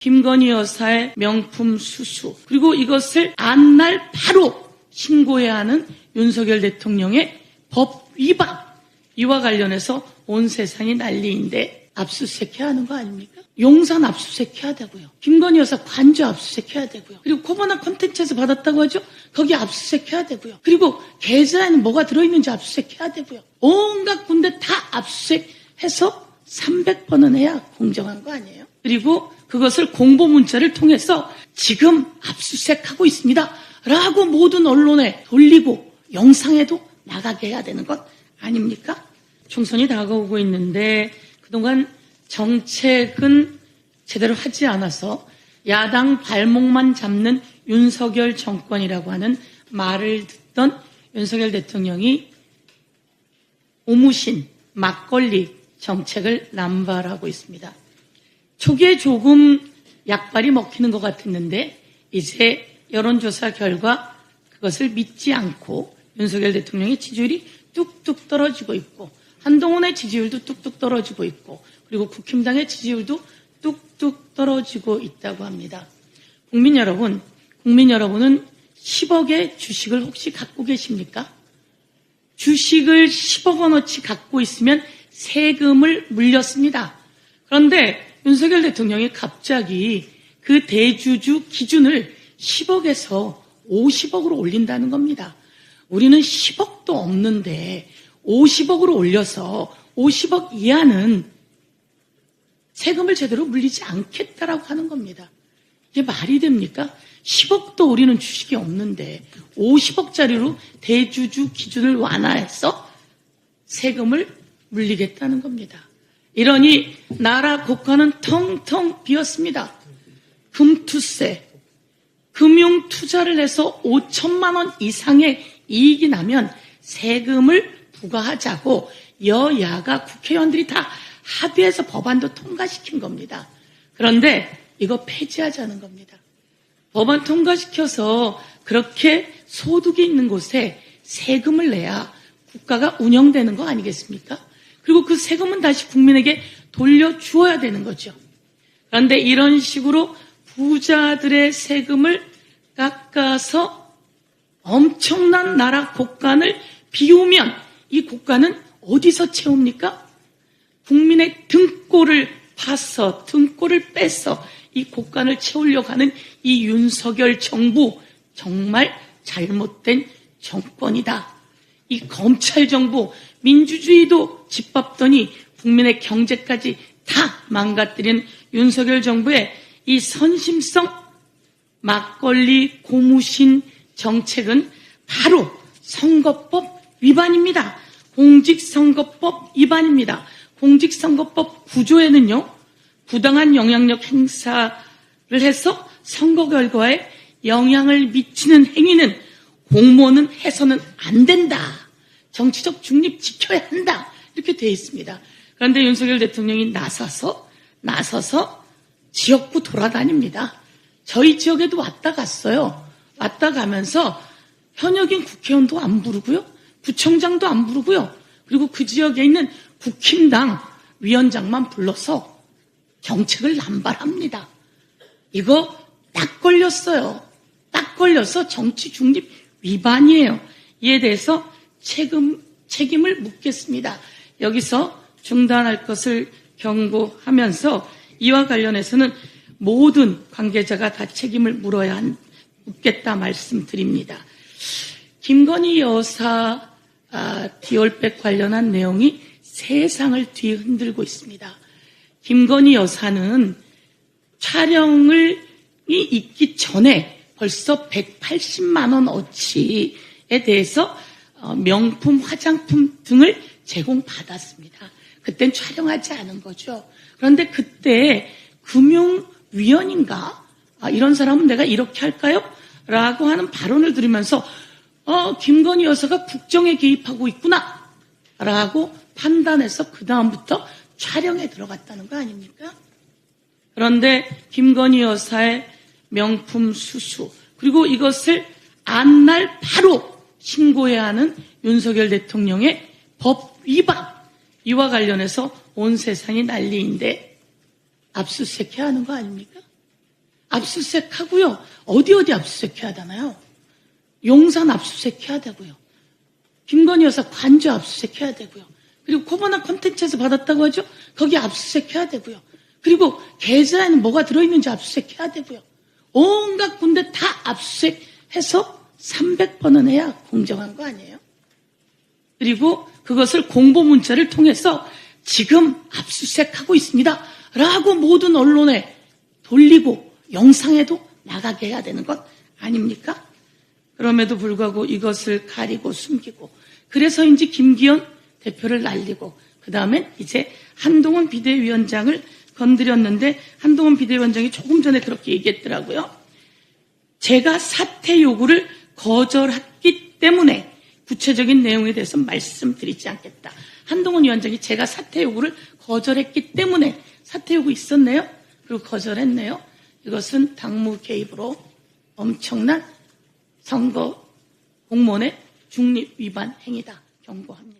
김건희 여사의 명품 수수 그리고 이것을 안 날 바로 신고해야 하는 윤석열 대통령의 법 위반 이와 관련해서 온 세상이 난리인데 압수수색해야 하는 거 아닙니까? 용산 압수수색해야 되고요. 김건희 여사 관저 압수수색해야 되고요. 그리고 코바나 컨텐츠에서 받았다고 하죠? 거기 압수수색해야 되고요. 그리고 계좌에는 뭐가 들어있는지 압수수색해야 되고요. 온갖 군데 다 압수수색해서 300번은 해야 공정한 거 아니에요? 그리고 그것을 공보 문자를 통해서 지금 압수수색하고 있습니다. 라고 모든 언론에 돌리고 영상에도 나가게 해야 되는 것 아닙니까? 총선이 다가오고 있는데 그동안 정책은 제대로 하지 않아서 야당 발목만 잡는 윤석열 정권이라고 하는 말을 듣던 윤석열 대통령이 오무신 막걸리 정책을 남발하고 있습니다. 초기에 조금 약발이 먹히는 것 같았는데 이제 여론조사 결과 그것을 믿지 않고 윤석열 대통령의 지지율이 뚝뚝 떨어지고 있고 한동훈의 지지율도 뚝뚝 떨어지고 있고 그리고 국힘당의 지지율도 뚝뚝 떨어지고 있다고 합니다. 국민 여러분, 국민 여러분은 10억의 주식을 혹시 갖고 계십니까? 주식을 10억 원어치 갖고 있으면 세금을 물렸습니다. 그런데 윤석열 대통령이 갑자기 그 대주주 기준을 10억에서 50억으로 올린다는 겁니다. 우리는 10억도 없는데 50억으로 올려서 50억 이하는 세금을 제대로 물리지 않겠다라고 하는 겁니다. 이게 말이 됩니까? 10억도 우리는 주식이 없는데 50억짜리로 대주주 기준을 완화해서 세금을 물리겠다는 겁니다. 이러니 나라 국가는 텅텅 비었습니다. 금투세, 금융 투자를 해서 5천만 원 이상의 이익이 나면 세금을 부과하자고 여야가 국회의원들이 다 합의해서 법안도 통과시킨 겁니다. 그런데 이거 폐지하자는 겁니다. 법안 통과시켜서 그렇게 소득이 있는 곳에 세금을 내야 국가가 운영되는 거 아니겠습니까? 그리고 그 세금은 다시 국민에게 돌려주어야 되는 거죠. 그런데 이런 식으로 부자들의 세금을 깎아서 엄청난 나라 곳간을 비우면 이 곳간은 어디서 채웁니까? 국민의 등골을 파서 등골을 빼서 이 곳간을 채우려고 하는 이 윤석열 정부 정말 잘못된 정권이다. 이 검찰 정부 민주주의도 짓밟더니 국민의 경제까지 다 망가뜨린 윤석열 정부의 이 선심성 막걸리 고무신 정책은 바로 선거법 위반입니다. 공직선거법 위반입니다. 공직선거법 구조에는요, 부당한 영향력 행사를 해서 선거 결과에 영향을 미치는 행위는 공무원은 해서는 안 된다. 정치적 중립 지켜야 한다. 이렇게 되어 있습니다. 그런데 윤석열 대통령이 나서서, 나서서 지역구 돌아다닙니다. 저희 지역에도 왔다 갔어요. 왔다 가면서 현역인 국회의원도 안 부르고요. 구청장도 안 부르고요. 그리고 그 지역에 있는 국힘당 위원장만 불러서 정책을 남발합니다. 이거 딱 걸렸어요. 딱 걸려서 정치 중립 위반이에요. 이에 대해서 책임, 책임을 묻겠습니다. 여기서 중단할 것을 경고하면서 이와 관련해서는 모든 관계자가 다 책임을 물어야 한, 묻겠다 말씀드립니다. 김건희 여사 아, 디올백 관련한 내용이 세상을 뒤흔들고 있습니다. 김건희 여사는 촬영을 이 있기 전에 벌써 180만 원 어치에 대해서 어, 명품 화장품 등을 제공받았습니다. 그땐 촬영하지 않은 거죠. 그런데 그때 금융위원인가? 아, 이런 사람은 내가 이렇게 할까요? 라고 하는 발언을 들으면서 어, 김건희 여사가 국정에 개입하고 있구나. 라고 판단해서 그 다음부터 촬영에 들어갔다는 거 아닙니까? 그런데 김건희 여사의 명품 수수, 그리고 이것을 안 날 바로 신고해야 하는 윤석열 대통령의 법 위반, 이와 관련해서 온 세상이 난리인데 압수수색해야 하는 거 아닙니까? 압수수색하고요. 어디 어디 압수수색해야 되나요? 용산 압수수색해야 되고요. 김건희 여사 관저 압수수색해야 되고요. 그리고 코바나 콘텐츠에서 받았다고 하죠? 거기 압수수색해야 되고요. 그리고 계좌에는 뭐가 들어있는지 압수수색해야 되고요. 온갖 군데 다 압수수색해서 300번은 해야 공정한 거 아니에요? 그리고 그것을 공보 문자를 통해서 지금 압수수색하고 있습니다. 라고 모든 언론에 돌리고 영상에도 나가게 해야 되는 것 아닙니까? 그럼에도 불구하고 이것을 가리고 숨기고 그래서인지 김기현 대표를 날리고 그 다음에 이제 한동훈 비대위원장을 건드렸는데 한동훈 비대위원장이 조금 전에 그렇게 얘기했더라고요. 제가 사퇴 요구를 거절했기 때문에 구체적인 내용에 대해서 말씀드리지 않겠다. 한동훈 위원장이 제가 사퇴 요구를 거절했기 때문에 사퇴 요구 있었네요. 그리고 거절했네요. 이것은 당무 개입으로 엄청난 선거 공무원의 중립 위반 행위다 경고합니다.